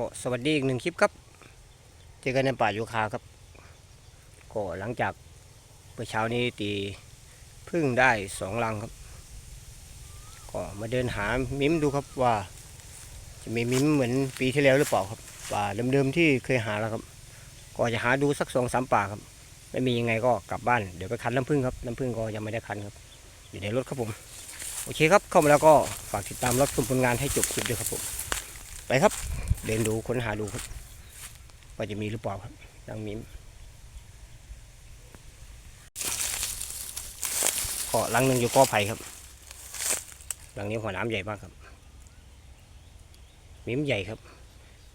ก็สวัสดีอีกหนึ่งคลิปครับ เจอกันในป่าโยคาครับ ก็หลังจากเมื่อเช้านี้ตีพึ่งได้สองลังครับ ก็มาเดินหามิมดูครับว่า จะมีมิมเหมือนปีที่แล้วหรือเปล่าครับป่าเดิมๆที่เคยหาแล้วครับ ก็จะหาดูสักสองสามป่าครับ ไม่มียังไงก็กลับบ้านเดี๋ยวไปคันน้ำพึ่งครับน้ำพึ่งก็ยังไม่ได้คันครับ อยู่ในรถครับผมโอเคครับ เข้ามาแล้วก็ฝากติดตามรับชมผลงานให้จบคลิปด้วยครับผม ไปครับ เดินดูค้นหาดูครับว่าจะมีหรือเปล่าครับนางมิมก็หลังหนึ่งอยู่กอไผ่ครับ หลังนี้หัวน้ำใหญ่มากครับ มิมใหญ่ครับ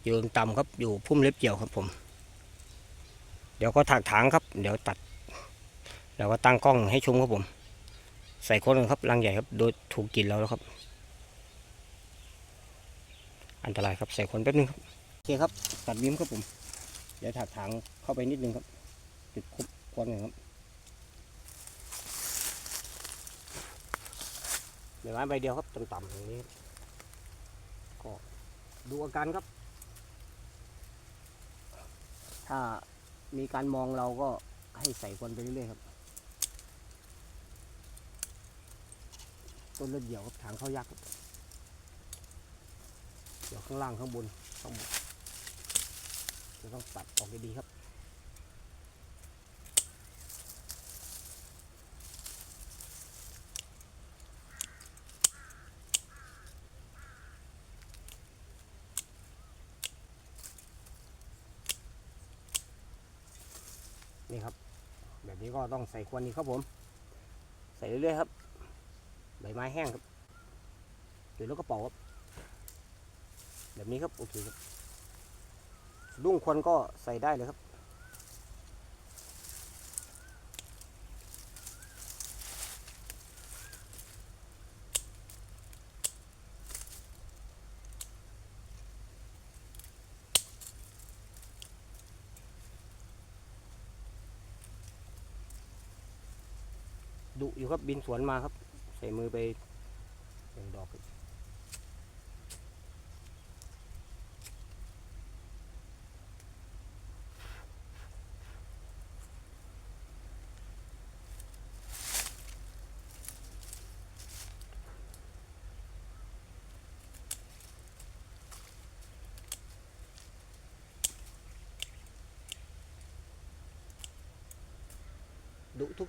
อยู่ต่ำครับอยู่พุ่มเล็บเกี่ยวครับผม เดี๋ยวก็ถากถางครับ เดี๋ยวตัดแล้วก็ตั้งกล้องให้ชมครับผม ใส่คนครับรังใหญ่ครับ โดยถูกกินแล้วแล้วครับ อันตรายครับใส่คนแป๊บนึงครับโอเคครับ ตัดวิมครับผม เดี๋ยวถากถางเข้าไปนิดนึงครับ จุดคุบควันหนึ่งครับใบไม้ใบเดียวครับต่ำๆอย่างนี้ครับก็ดูอาการครับ ถ้ามีการมองเราก็ให้ใส่ควันไปเรื่อยๆครับ ต้นเลือดเดี่ยวครับถางเข้ายากครับเดี๋ยว ข้างล่างข้างบนข้างบนจะต้องตัดออกดีๆครับนี่ครับ แบบนี้ก็ต้องใส่ควนนี้ครับผม ใส่เรื่อยๆครับ ใบไม้แห้งครับหรือแล้วก็เป่าครับ แบบนี้ครับโอเคครับดุ้งควันก็ใส่ได้เลยครับ ดุอยู่ครับบินสวนมาครับ ใส่มือไปหนึ่งดอก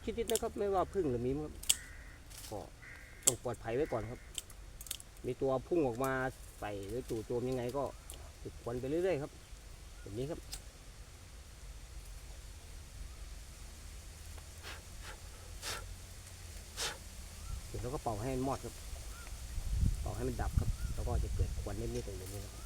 ครับดุทุกชนิดนะครับ ไม่ว่าพึ่งหรือมีมครับก็ต้องปลอดภัยไว้ก่อนครับ มีตัวพุ่งออกมาใส่หรือจู่โจมยังไงก็ติดควันไปเรื่อยๆครับแบบนี้ครับเสร็จแล้วก็เป่าให้มันมอดครับ เป่าให้มันดับครับ แล้วก็จะเกิดควันนิดๆอย่างนี้ครับ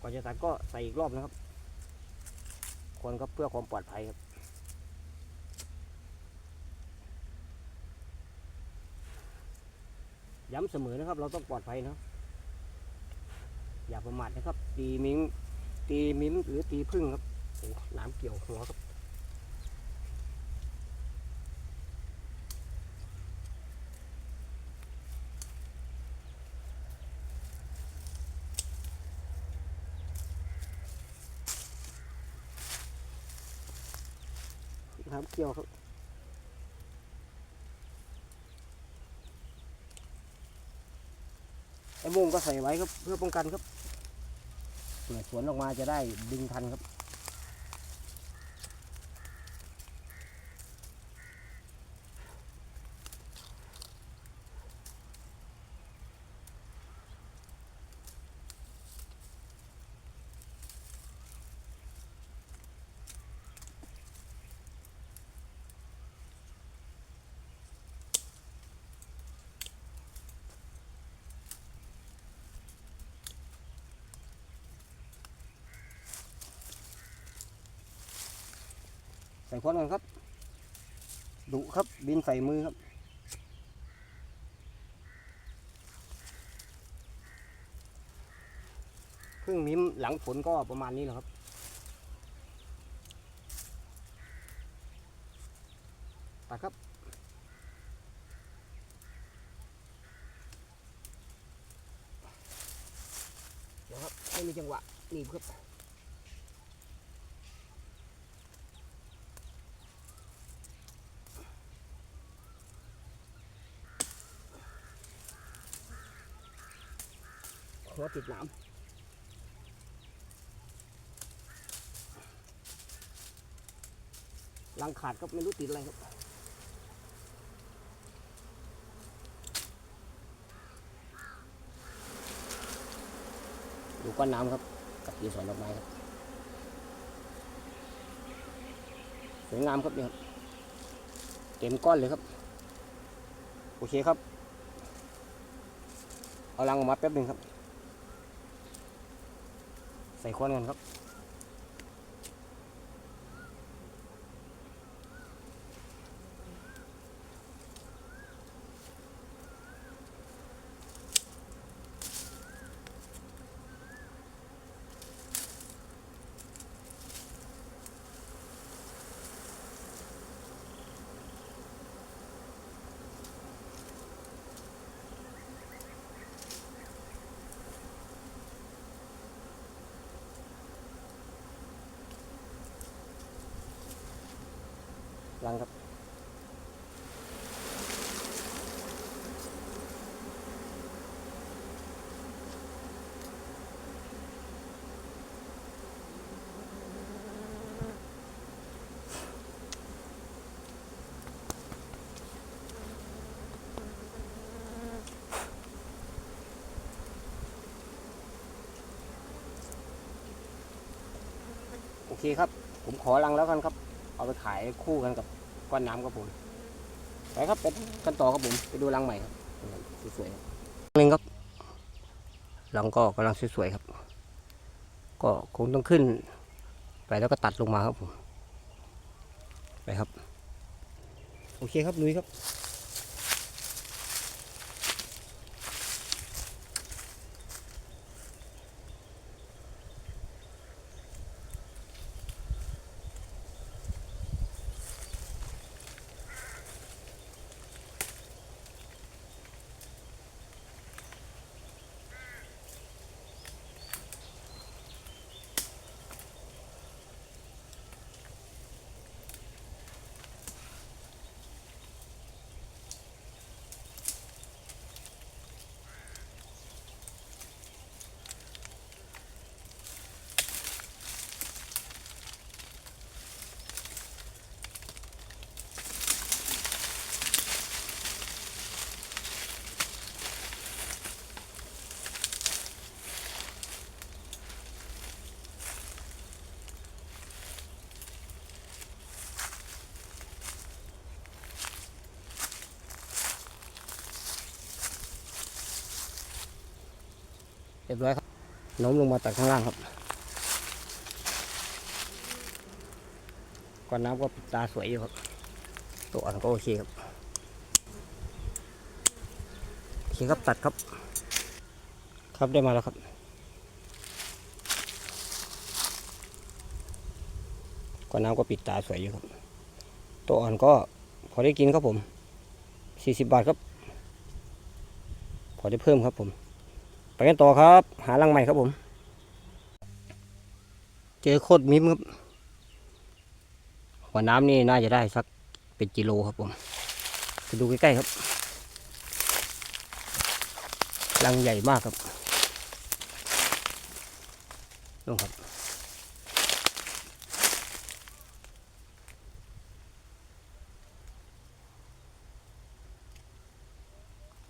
ก่อนจะตัดก็ใส่อีกรอบนะครับควรก็เพื่อความปลอดภัยครับ ย้ำเสมอนะครับ เราต้องปลอดภัยนะอย่าประมาทนะครับ ตีมิ้งตีมิ้มหรือตีพึ่งครับโอ้หนามเกี่ยวหัวครับ น้ำเกี่ยวครับไอ้มุงก็ใส่ไว้ครับเพื่อป้องกันครับเมื่อสวนออกมาจะได้ดึงทันครับ ใส่ควันกันครับ ดุครับ บินใส่มือครับ เพึ่งมิ้มหลังฝนก็ประมาณนี้แหละครับตัดครับเดี๋ยวครับไม่มีจังหวะหนีบครับ หัวติดหนามลังขาดก็ไม่รู้ติดอะไรครับดูก้อนน้ำครับ กับดีสวนดอกไม้ครับสวยงามครับเนี่ครับเต็มก้อนเลยครับ โอเคครับ เอาลังออกมาแป๊บหนึ่งครับ ใส่ควนกันครับ ลังครับ โอเคครับ ผมขอลังแล้วกันครับ เอาไปขายคู่กันกับ ก้อนน้ำครับผมไปครับไปกันต่อครับผมไปดูรังใหม่ครับสวยๆครับหนึ่งครับรังก็กำลังสวยๆครับ ก็คงต้องขึ้น ไปแล้วก็ตัดลงมาครับผมไปครับ โอเคครับลุยครับ รียบร้อยครับโน้มลงมาตัดข้างล่างครับก้อนน้ำก็ปิดตาสวยอยู่ครับ ตัวอ่อนก็โอเคครับโอเคครับตัดครับ ครับได้มาแล้วครับก้อนน้ำก็ปิดตาสวยอยู่ครับ ตัวอ่อนก็พอได้กินครับผมสี่สิบบาทครับ พอได้เพิ่มครับผม ไปกันต่อครับ หารังใหม่ครับผม เจอโคตรมิมครับหัวน้ำนี่น่าจะได้สักเป็นกิโลครับผมไปดูใกล้ๆครับรังใหญ่มากครับลงครับ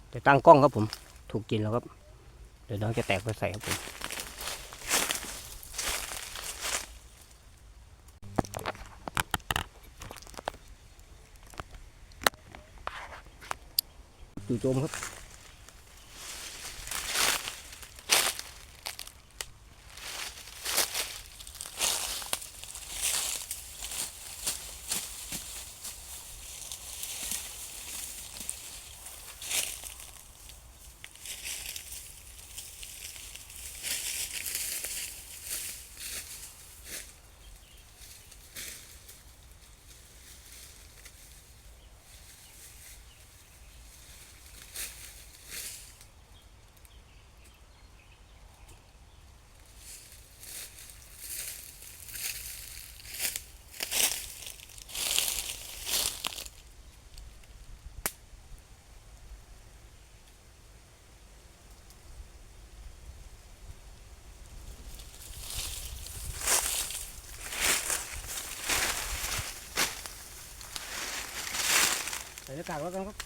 เดี๋ยวตั้งกล้องครับผม ถูกกินแล้วครับ เดี๋ยวน้องจะแตกไปใส่ครับผมจู่โจมครับ รยากาศแล้วกันครับ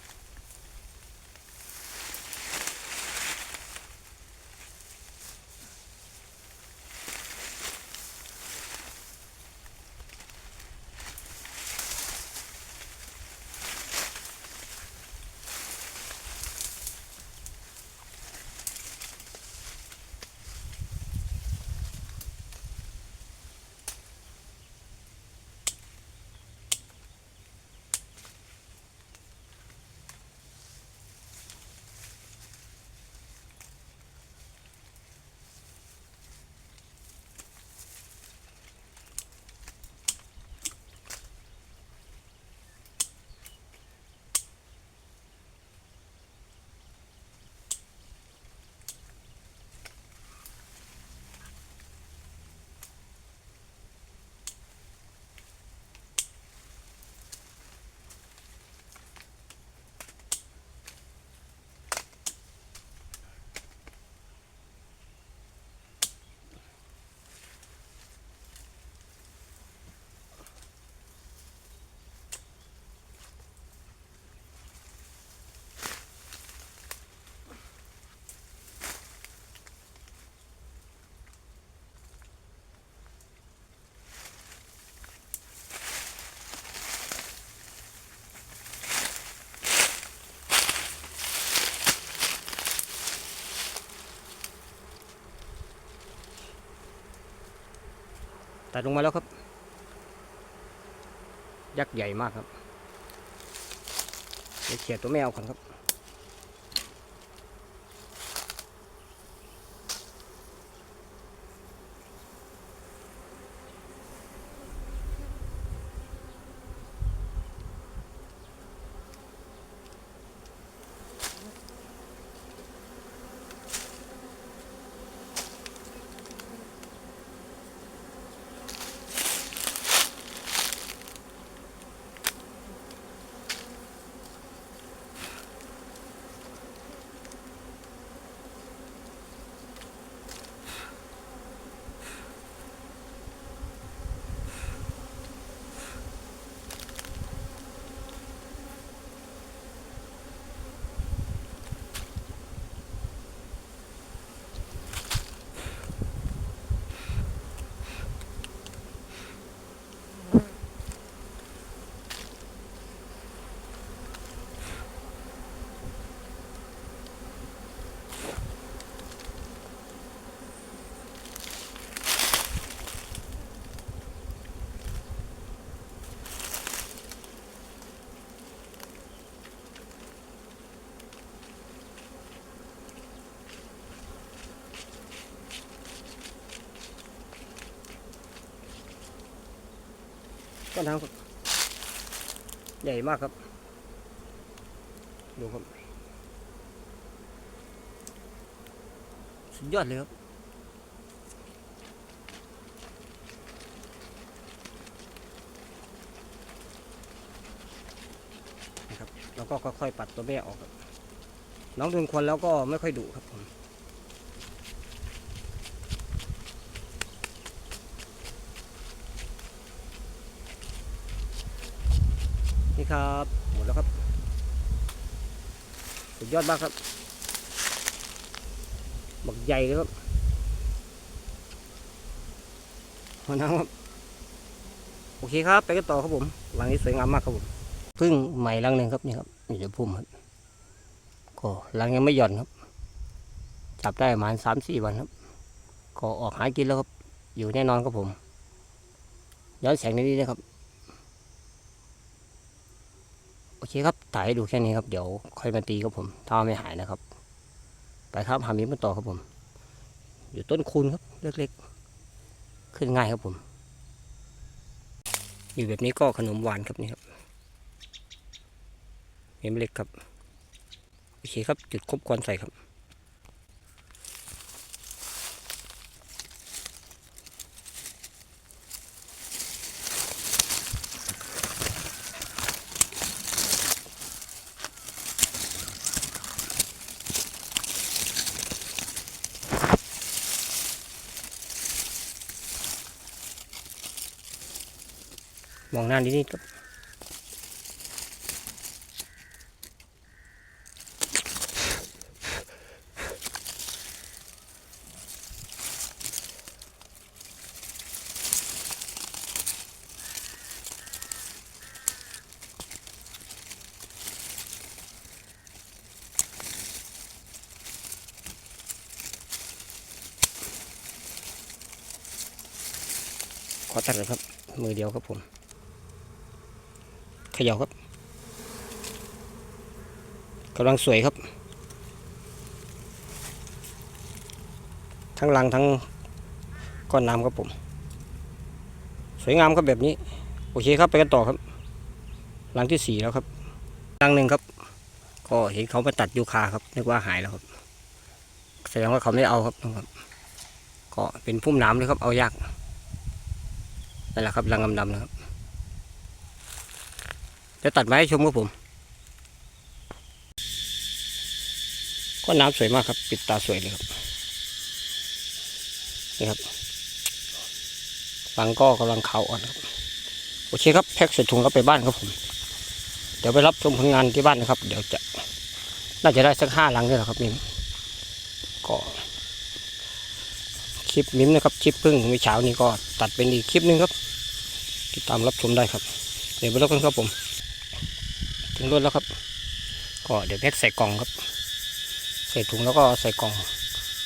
ตัดลงมาแล้วครับ ยักษ์ใหญ่มากครับเดี๋ยวเขียตัวแมวก่อนครับ ต้นทางครับใหญ่มากครับ ดูครับ สุดยอดเลยครับนะครับแล้วก็ค่อยๆปัดตัวแม่ออกครับ น้องเป็นคนแล้วก็ไม่ค่อยดุครับผม นี่ครับ หมดแล้วครับ สุดยอดมากครับบักใหญ่เลยครับพอนะครับ โอเคครับ ไปกันต่อครับผมหลังนี้สวยงามมากครับผมพึ่งใหม่ลังหนึ่งครับนี่ครับนี่จะพุ่มครับก็ลังยังไม่หย่อนครับ จับได้ประมาณสามสี่วันครับ ก็ออกหากินแล้วครับ อยู่แน่นอนครับผม ย้อนแสงนิดนี้นะครับ โอเคครับถ่ายให้ดูแค่นี้ครับ เดี๋ยวค่อยมาตีครับผม ถ้าไม่หายนะครับ ไปครับหามีดมาต่อครับผม อยู่ต้นคูนครับ เล็กๆ ขึ้นง่ายครับผม อยู่แบบนี้ก็ขนมหวานครับนี่ครับเม็ดเล็กครับ โอเคครับ จุดครบควันใส่ครับ มองหน้านิดนี้ก็ขอตัดเลยครับ มือเดียวครับผม เขย่าครับกำลังสวยครับ ทั้งรังทั้งก้อนน้ำครับผม สวยงามครับแบบนี้ โอเคครับไปกันต่อครับรังที่สี่แล้วครับรังหนึ่งครับ ก็เห็นเขามาตัดยูคาครับนึกว่าหายแล้วครับ แสดงว่าเขาไม่เอาครับนะครับ ก็เป็นพุ่มน้ำเลยครับเอายากนั่นแหละครับรังดำๆนะครับ จะตัดไม้ให้ชมครับผมก็น้ำสวยมากครับ ปิดตาสวยเลยครับนี่ครับรังก็กำลังเขาอ่อนครับโอเคครับแพ็กใส่ถุงก็ไปบ้านครับผม เดี๋ยวไปรับชมผลงานที่บ้านนะครับ เดี๋ยวจะน่าจะได้สักห้าหลังนี่แหละครับมิมก็คลิปมิมนะครับคลิปพึ่งเมื่อเช้านี้ก็ตัดเป็นอีกคลิปหนึงครับ ติดตามรับชมได้ครับ เดี๋ยวไปรับกันครับผม ถึงรถแล้วครับ ก็เดี๋ยวแพ็คใส่กล่องครับ ใส่ถุงแล้วก็ใส่กล่อง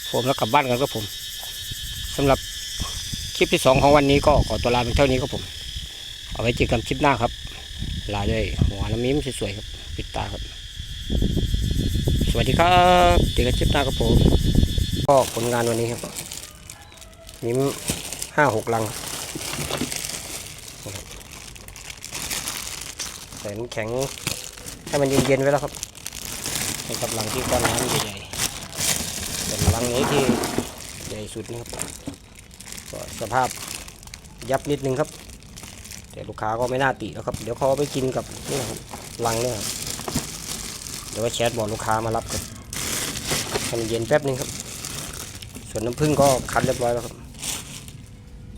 โฟมแล้วกลับบ้านกันครับผมสำหรับคลิปที่สองของวันนี้ก็ขอตัวลาเป็นเท่านี้ครับผม เอาไว้เจอกันคลิปหน้าครับ ลาด้วยหัวน้ำมิ้มสวยๆครับ ปิดตาครับ สวัสดีครับเจอกันคลิปหน้าครับผม ก็ผลงานวันนี้ครับ มิ้มห้าหกลังใส่น้ำแข็ง ให้มันเย็นๆไว้แล้วครับให้กับลังที่ก้อนน้ำใหญ่ๆเป็นลังนี้ที่ใหญ่สุดนะครับก็สภาพยับนิดนึงครับ แต่ลูกค้าก็ไม่น่าติแล้วครับ เดี๋ยวเขาไปกินกับนี่ครับลังเนี่ยครับเดี๋ยวว่าแชทบอกลูกค้ามารับครับให้มันเย็นแป๊บนึงครับ ส่วนน้ำผึ้งก็คั้นเรียบร้อยแล้วครับ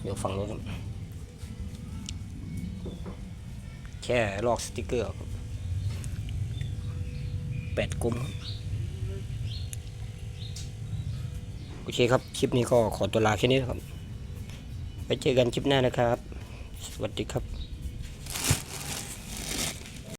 เดี๋ยวฝั่งนู้นครับแค่ลอกสติกเกอร์ครับ ปดกุมโอเคครับ คลิปนี้ก็ขอตัวลาแค่นี้นครับ ไปเจอกันคลิปหน้านะครับ สวัสดีครับ